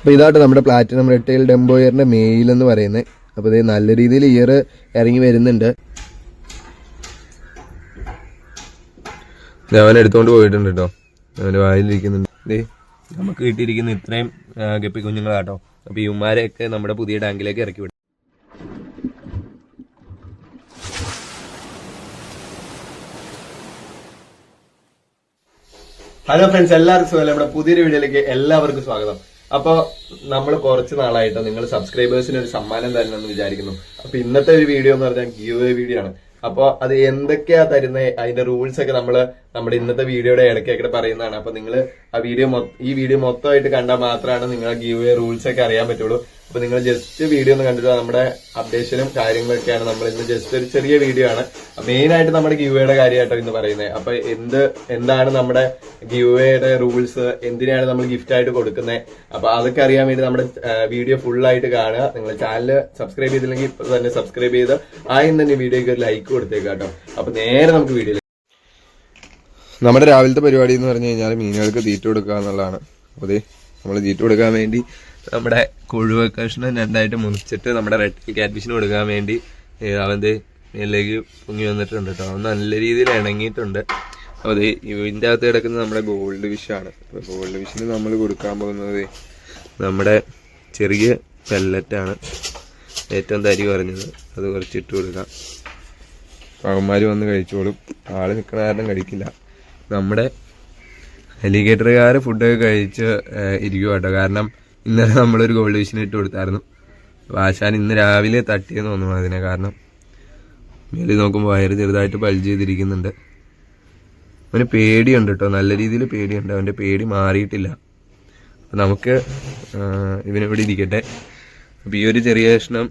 അപ്പോൾ ഇതായിട്ട് നമ്മുടെ പ്ലാറ്റിനം റിട്ടെയിൽ ഡെംബോയറിന്റെ മെയിൽ എന്ന് പറയുന്നത്. അപ്പോൾ ഇത് നല്ല രീതിയിൽ ഇയർ ഇറങ്ങി വരുന്നുണ്ട്. അവൻ എടുത്തുകൊണ്ട് പോയിട്ടുണ്ട് കേട്ടോ അവന്റെ വായിലിരിക്കുന്നുണ്ട്. ദേ. നമുക്ക് കിട്ടിയിരിക്കുന്ന ഇത്രയും ഗപ്പി കുഞ്ഞുങ്ങളാട്ടോ. അപ്പോൾ ഇവന്മാരെയൊക്കെ നമ്മുടെ പുതിയ ടാങ്കിലേക്ക് ഇറക്കി വിടും. ഹലോ ഫ്രണ്ട്സ് എല്ലാവർക്കും സുഖം നമ്മുടെ പുതിയൊരു വീഡിയോയിലേക്ക് എല്ലാവർക്കും സ്വാഗതം. അപ്പൊ നമ്മൾ കുറച്ച് നാളായിട്ട് നിങ്ങൾ സബ്സ്ക്രൈബേഴ്സിന് ഒരു സമ്മാനം തരണമെന്ന് വിചാരിക്കുന്നു. അപ്പൊ ഇന്നത്തെ ഒരു വീഡിയോ എന്ന് പറഞ്ഞാൽ ഗീവ് വീഡിയോ ആണ്. അപ്പൊ അത് എന്തൊക്കെയാ തരുന്നത് അതിന്റെ റൂൾസ് ഒക്കെ നമ്മൾ നമ്മുടെ ഇന്നത്തെ വീഡിയോയുടെ ഇടയ്ക്കൊക്കെ പറയുന്നതാണ്. അപ്പൊ നിങ്ങൾ ആ വീഡിയോ ഈ വീഡിയോ മൊത്തമായിട്ട് കണ്ടാൽ മാത്രമാണ് നിങ്ങൾ ഗീവ് റൂൾസ് ഒക്കെ അറിയാൻ പറ്റുള്ളൂ. അപ്പൊ നിങ്ങൾ ജസ്റ്റ് വീഡിയോ ഒന്ന് കണ്ടിട്ട് നമ്മുടെ അപ്ഡേഷനും കാര്യങ്ങളൊക്കെയാണ് നമ്മൾ ഇന്ന് ജസ്റ്റ് ഒരു ചെറിയ വീഡിയോ ആണ്. മെയിൻ ആയിട്ട് നമ്മുടെ ഗീവയുടെ കാര്യമായിട്ടോ ഇന്ന് പറയുന്നത് അപ്പൊ എന്ത് എന്താണ് നമ്മുടെ ഗീവയുടെ റൂൾസ് എന്തിനാണ് നമ്മൾ ഗിഫ്റ്റ് ആയിട്ട് കൊടുക്കുന്നത് അപ്പൊ അതൊക്കെ അറിയാൻ വേണ്ടി നമ്മുടെ വീഡിയോ ഫുൾ ആയിട്ട് കാണുക. നിങ്ങൾ ചാനൽ സബ്സ്ക്രൈബ് ചെയ്തില്ലെങ്കിൽ ഇപ്പൊ തന്നെ സബ്സ്ക്രൈബ് ചെയ്ത് ഇന്ന് തന്നെ വീഡിയോക്ക് ഒരു ലൈക്ക് കൊടുത്തേക്കാട്ടോ അപ്പൊ നേരെ നമുക്ക് വീഡിയോ നമ്മുടെ രാവിലത്തെ പരിപാടി എന്ന് പറഞ്ഞു കഴിഞ്ഞാൽ മീനുകൾക്ക് തീറ്റ കൊടുക്കുക എന്നുള്ളതാണ്. അതെ നമ്മൾ തീറ്റ കൊടുക്കാൻ വേണ്ടി നമ്മുടെ കൊഴുവ കഷ്ണം രണ്ടായിട്ട് മുറിച്ചിട്ട് നമ്മുടെ റെഡ് കാറ്റ്ഫിഷിന് കൊടുക്കാൻ വേണ്ടി അവന്റെ മേലിലേക്ക് പൊങ്ങി വന്നിട്ടുണ്ട് കേട്ടോ അവൻ നല്ല രീതിയിൽ ഇണങ്ങിയിട്ടുണ്ട്. അപ്പോൾ അതെ ഇതിന്റെ അകത്ത് കിടക്കുന്നത് നമ്മുടെ ഗോൾഡ് ഫിഷാണ് അപ്പോൾ ഗോൾഡ് വിഷിന് നമ്മൾ കൊടുക്കാൻ പോകുന്നത് നമ്മുടെ ചെറിയ പെല്ലറ്റാണ് ഏറ്റവും തരി പറഞ്ഞത് അത് കുറച്ചിട്ട് കൊടുക്കാം. പകന്മാർ വന്ന് കഴിച്ചോളും. ആൾ നിൽക്കണ കാരണം കഴിക്കില്ല. നമ്മുടെ അലിഗേറ്ററുകാർ ഫുഡൊക്കെ കഴിച്ച് ഇരിക്കുക കേട്ടോ കാരണം ഇന്നലെ നമ്മളൊരു ഗോൾഡ് വിഷൻ ഇട്ട് കൊടുത്തായിരുന്നു. ആശാൻ ഇന്ന് രാവിലെ തട്ടിയെന്ന് തോന്നുന്നു അതിനെ. കാരണം മേലിൽ നോക്കുമ്പോൾ വയറ് ചെറുതായിട്ട് ബൾജ് ചെയ്തിരിക്കുന്നുണ്ട്. അവന് പേടിയുണ്ട് കേട്ടോ നല്ല രീതിയിൽ പേടിയുണ്ട്. അവന്റെ പേടി മാറിയിട്ടില്ല. അപ്പം നമുക്ക് ഇവനെവിടെ ഇരിക്കട്ടെ. അപ്പം ഈ ഒരു ചെറിയ കഷ്ണം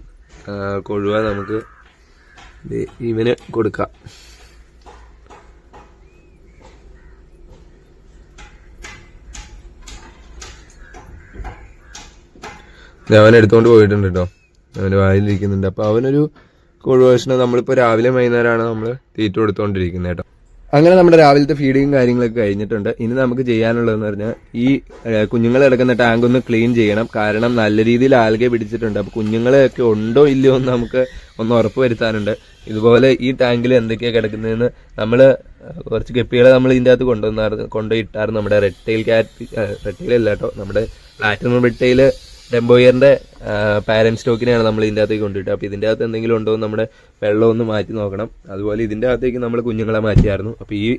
കൊഴുവ നമുക്ക് ഇവന് കൊടുക്കാം. അവൻ എടുത്തുകൊണ്ട് പോയിട്ടുണ്ട് കേട്ടോ അവന്റെ വായിലിരിക്കുന്നുണ്ട്. അപ്പൊ അവനൊരു കൊഴുവേഷണം നമ്മളിപ്പോ രാവിലെ വൈകുന്നേരമാണ് നമ്മൾ തീറ്റ കൊടുത്തോണ്ടിരിക്കുന്നത് കേട്ടോ അങ്ങനെ നമ്മുടെ രാവിലത്തെ ഫീഡിങ്ങും കാര്യങ്ങളൊക്കെ കഴിഞ്ഞിട്ടുണ്ട്. ഇനി നമുക്ക് ചെയ്യാനുള്ളതെന്ന് പറഞ്ഞാൽ ഈ കുഞ്ഞുങ്ങൾ കിടക്കുന്ന ടാങ്ക് ഒന്ന് ക്ലീൻ ചെയ്യണം. കാരണം നല്ല രീതിയിൽ ആൽഗെ പിടിച്ചിട്ടുണ്ട്. അപ്പൊ കുഞ്ഞുങ്ങളെയൊക്കെ ഉണ്ടോ ഇല്ലയോ എന്ന് നമുക്ക് ഒന്ന് ഉറപ്പ് വരുത്താനുണ്ട്. ഇതുപോലെ ഈ ടാങ്കിൽ എന്തൊക്കെയാണ് കിടക്കുന്നതെന്ന് നമ്മൾ കുറച്ച് ഗപ്പികളെ നമ്മൾ ഇതിന്റെ അകത്ത് കൊണ്ടുവന്നായിരുന്നു കൊണ്ടുപോയിട്ടായിരുന്നു നമ്മുടെ റെഡ് ടൈൽ ക്യാറ്റ് റെഡ് അല്ല കേട്ടോ നമ്മുടെ പ്ലാറ്റിനം റെഡ് ഡെംബോയറിന്റെ പാരന്റ് സ്റ്റോക്കിനെയാണ് നമ്മൾ ഇതിന്റെ അകത്തേക്ക് കൊണ്ടിട്ട് അപ്പോൾ ഇതിന്റെ അകത്ത് എന്തെങ്കിലും ഉണ്ടോ നമ്മുടെ വെള്ളം ഒന്ന് മാറ്റി നോക്കണം. അതുപോലെ ഇതിന്റെ അകത്തേക്ക് നമ്മൾ കുഞ്ഞുങ്ങളെ മാറ്റിയായിരുന്നു. അപ്പോൾ ഈ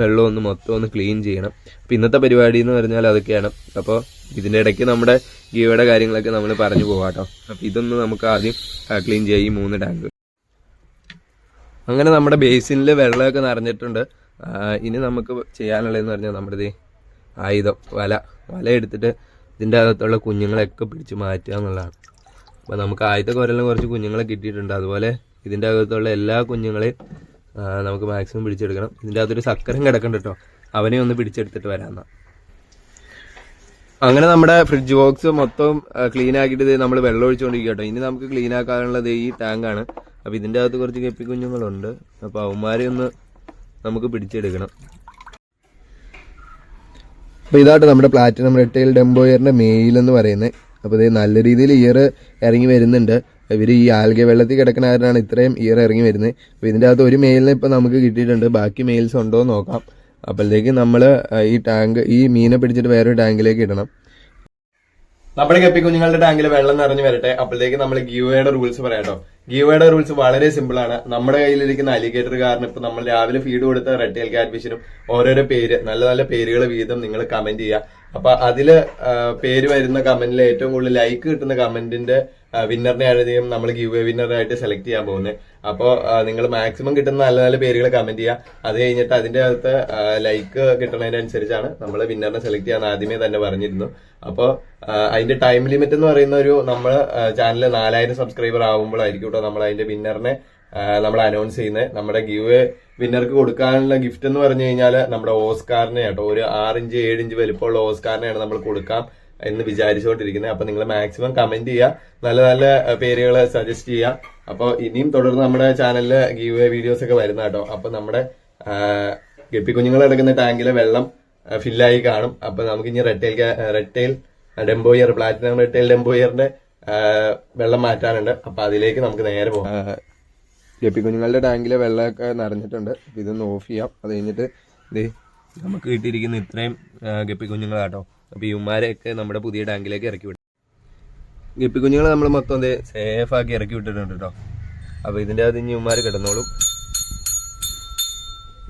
വെള്ളം ഒന്ന് മൊത്തം ഒന്ന് ക്ലീൻ ചെയ്യണം. അപ്പോൾ ഇന്നത്തെ പരിപാടി എന്ന് പറഞ്ഞാൽ അതൊക്കെയാണ്. അപ്പോൾ ഇതിന്റെ ഇടയ്ക്ക് നമ്മുടെ ഗീവയുടെ കാര്യങ്ങളൊക്കെ നമ്മൾ പറഞ്ഞു പോകാട്ടോ കേട്ടോ അപ്പോൾ ഇതൊന്ന് നമുക്ക് ആദ്യം ക്ലീൻ ചെയ്യാം ഈ മൂന്ന് ടാങ്ക്. അങ്ങനെ നമ്മുടെ ബേസിനിൽ വെള്ളമൊക്കെ നിറഞ്ഞിട്ടുണ്ട്. ഇനി നമുക്ക് ചെയ്യാനുള്ളതെന്ന് പറഞ്ഞാൽ നമ്മുടെ ആയുധം വല. വല എടുത്തിട്ട് ഇതിന്റെ അകത്തുള്ള കുഞ്ഞുങ്ങളെയൊക്കെ പിടിച്ച് മാറ്റുക എന്നുള്ളതാണ്. അപ്പോൾ നമുക്ക് ആദ്യത്തെ കുരലിന് കുറച്ച് കുഞ്ഞുങ്ങളെ കിട്ടിയിട്ടുണ്ട്. അതുപോലെ ഇതിന്റെ അകത്തുള്ള എല്ലാ കുഞ്ഞുങ്ങളെയും നമുക്ക് മാക്സിമം പിടിച്ചെടുക്കണം. ഇതിന്റെ അകത്തൊരു സക്കരം കിടക്കുന്നുണ്ട് കേട്ടോ. അവനെ ഒന്ന് പിടിച്ചെടുത്തിട്ട് വരാമെന്നാ അങ്ങനെ നമ്മുടെ ഫ്രിഡ്ജ് ബോക്സ് മൊത്തം ക്ലീൻ ആക്കിയിട്ട് നമ്മൾ വെള്ളം ഒഴിച്ചുകൊണ്ടിരിക്കുക കേട്ടോ. ഇനി നമുക്ക് ക്ലീൻ ആക്കാനുള്ളത് ഈ ടാങ്കാണ് അപ്പോൾ ഇതിന്റെ അകത്ത് കുറച്ച് കെപ്പി കുഞ്ഞുങ്ങളുണ്ട്. അപ്പോൾ അവന്മാരെ ഒന്ന് നമുക്ക് പിടിച്ചെടുക്കണം. അപ്പോൾ ഇതായിട്ട് നമ്മുടെ പ്ലാറ്റിനം റെറ്റൈൽ ഡെംബോയറിന്റെ മെയിൽ എന്ന് പറയുന്നത്. അപ്പോൾ ഇത് നല്ല രീതിയിൽ ഇയർ ഇറങ്ങി വരുന്നുണ്ട്. ഇവർ ഈ ആൽഗ വെള്ളത്തിൽ കിടക്കുന്ന ഇത്രയും ഇയർ ഇറങ്ങി വരുന്നത്. അപ്പോൾ ഇതിന്റെ അകത്ത് ഒരു മെയിലിനെ ഇപ്പോൾ നമുക്ക് കിട്ടിയിട്ടുണ്ട്. ബാക്കി മെയിൽസ് ഉണ്ടോ എന്ന് നോക്കാം. അപ്പോഴത്തേക്ക് നമ്മൾ ഈ ടാങ്ക് ഈ മീനെ പിടിച്ചിട്ട് വേറൊരു ടാങ്കിലേക്ക് ഇടണം. നമ്മുടെ കപ്പി കുഞ്ഞുങ്ങളുടെ ടാങ്കിൽ വെള്ളം നിറഞ്ഞു വരട്ടെ. അപ്പോഴത്തേക്ക് നമ്മൾ ഗീവയുടെ റൂൾസ് പറയാട്ടോ ഗീവയുടെ റൂൾസ് വളരെ സിമ്പിൾ ആണ്. നമ്മുടെ കയ്യിലിരിക്കുന്ന അലിഗേറ്റർ കാരണം ഇപ്പൊ നമ്മൾ രാവിലെ ഫീഡ് കൊടുത്ത റെഡ് ടൈൽ കാറ്റ്ഫിഷിനും ഓരോരോ പേര് നല്ല നല്ല പേരുകൾ വീതം നിങ്ങൾ കമന്റ് ചെയ്യുക. അപ്പൊ അതിൽ പേര് വരുന്ന കമന്റിൽ ഏറ്റവും കൂടുതൽ ലൈക്ക് കിട്ടുന്ന കമന്റിന്റെ വിന്നറിനെ ആയിരിക്കും നമ്മൾ ഗീവ് വിന്നറായിട്ട് സെലക്ട് ചെയ്യാൻ പോകുന്നത് അപ്പോൾ നിങ്ങൾ മാക്സിമം കിട്ടുന്ന നല്ല നല്ല പേരുകൾ കമന്റ് ചെയ്യുക അത് കഴിഞ്ഞിട്ട് അതിന്റെ അകത്ത് ലൈക്ക് കിട്ടുന്നതിനനുസരിച്ചാണ് നമ്മൾ വിന്നറിനെ സെലക്ട് ചെയ്യാൻ ആദ്യമേ തന്നെ പറഞ്ഞിരുന്നു. അപ്പോൾ അതിന്റെ ടൈം ലിമിറ്റ് എന്ന് പറയുന്ന ഒരു നമ്മൾ ചാനൽ നാലായിരം സബ്സ്ക്രൈബർ ആകുമ്പോഴായിരിക്കും കേട്ടോ നമ്മൾ അതിന്റെ വിന്നറിനെ നമ്മൾ അനൗൺസ് ചെയ്യുന്നത് നമ്മുടെ ഗീവ് വിന്നർക്ക് കൊടുക്കാനുള്ള ഗിഫ്റ്റ് എന്ന് പറഞ്ഞു കഴിഞ്ഞാൽ നമ്മുടെ ഓസ്കാറിനെ കേട്ടോ ഒരു ആറിഞ്ച് ഇഞ്ച് വലിപ്പമുള്ള ഓസ്കാറിനെയാണ് നമ്മൾ കൊടുക്കാം. എന്ന് വിചാരിച്ചുകൊണ്ടിരിക്കുന്നത്. അപ്പൊ നിങ്ങൾ മാക്സിമം കമന്റ് ചെയ്യുക നല്ല നല്ല പേരുകൾ സജസ്റ്റ് ചെയ്യുക അപ്പോൾ ഇനിയും തുടർന്ന് നമ്മുടെ ചാനലിൽ ഗീവ് വീഡിയോസ് ഒക്കെ വരുന്ന കേട്ടോ. അപ്പൊ നമ്മുടെ ഗപ്പി കുഞ്ഞുങ്ങൾ കിടക്കുന്ന ടാങ്കിലെ വെള്ളം ഫില്ലായി കാണും. അപ്പൊ നമുക്ക് ഇനി red tail red tail dumbo ear platinum red tail ഡെംബോയറിന്റെ വെള്ളം മാറ്റാനുണ്ട്. അപ്പൊ അതിലേക്ക് നമുക്ക് നേരെ പോകാം. ഗപ്പി കുഞ്ഞുങ്ങളുടെ ടാങ്കിലെ വെള്ളമൊക്കെ നിറഞ്ഞിട്ടുണ്ട്. ഇതൊന്ന് ഓഫ് ചെയ്യാം. അത് കഴിഞ്ഞിട്ട് നമുക്ക് കിട്ടിയിരിക്കുന്ന ഇത്രയും ഗപ്പി കുഞ്ഞുങ്ങളാട്ടോ. അപ്പൊ ഇവന്മാരെയൊക്കെ നമ്മുടെ പുതിയ ടാങ്കിലേക്ക് ഇറക്കി വിട്ടു. ഗപ്പി കുഞ്ഞുങ്ങളെ നമ്മൾ മൊത്തം സേഫ് ആക്കി ഇറക്കി വിട്ടിട്ടുണ്ട് കേട്ടോ അപ്പോൾ ഇതിന്റെ അകത്ത് ഇനി ഇവന്മാർ കിടന്നോളും.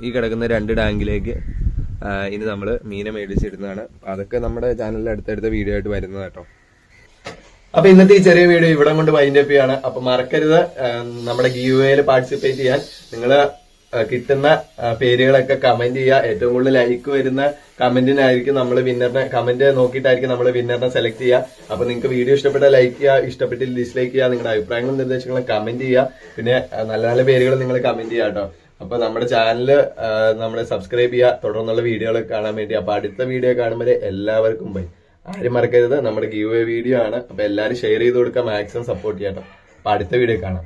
ഈ കിടക്കുന്ന രണ്ട് ടാങ്കിലേക്ക് ഇനി നമ്മൾ മീനെ മേടിച്ചിടുന്നതാണ്. അപ്പൊ അതൊക്കെ നമ്മുടെ ചാനലിൽ അടുത്തടുത്ത വീഡിയോ ആയിട്ട് വരുന്നത് കേട്ടോ അപ്പൊ ഇന്നത്തെ ഈ ചെറിയ വീഡിയോ ഇവിടെ കൊണ്ട് വൈൻഡപ്പ് ചെയ്യാണ്. അപ്പൊ മറക്കരുത്. നമ്മുടെ ഗീവയിൽ പാർട്ടിസിപ്പേറ്റ് ചെയ്യാൻ. നിങ്ങൾ കിട്ടുന്ന പേരുകളൊക്കെ കമന്റ് ചെയ്യുക. ഏറ്റവും കൂടുതൽ ലൈക്ക് വരുന്ന കമന്റിനായിരിക്കും നമ്മൾ വിന്നറിനെ കമന്റ് നോക്കിയിട്ടായിരിക്കും നമ്മൾ വിന്നറിനെ സെലക്ട് ചെയ്യുക. അപ്പൊ നിങ്ങൾക്ക് വീഡിയോ ഇഷ്ടപ്പെട്ട ലൈക്ക് ചെയ്യുക ഇഷ്ടപ്പെട്ടില്ല ഡിസ്ലൈക്ക് ചെയ്യുക നിങ്ങളുടെ അഭിപ്രായങ്ങളും നിർദ്ദേശങ്ങളും കമന്റ് ചെയ്യുക. പിന്നെ നല്ല നല്ല പേരുകൾ നിങ്ങൾ കമന്റ് ചെയ്യുക കേട്ടോ. അപ്പൊ നമ്മുടെ ചാനൽ നമ്മൾ സബ്സ്ക്രൈബ് ചെയ്യുക. തുടർന്നുള്ള വീഡിയോകൾ കാണാൻ വേണ്ടി. അപ്പൊ അടുത്ത വീഡിയോ കാണുമ്പോൾ എല്ലാവർക്കും ബൈ ആരും മറക്കരുത്. നമ്മുടെ ഗീവ് വീഡിയോ ആണ്. അപ്പൊ എല്ലാവരും ഷെയർ ചെയ്ത് കൊടുക്കാൻ മാക്സിമം സപ്പോർട്ട് ചെയ്യട്ടോ അപ്പൊ അടുത്ത വീഡിയോ കാണാം.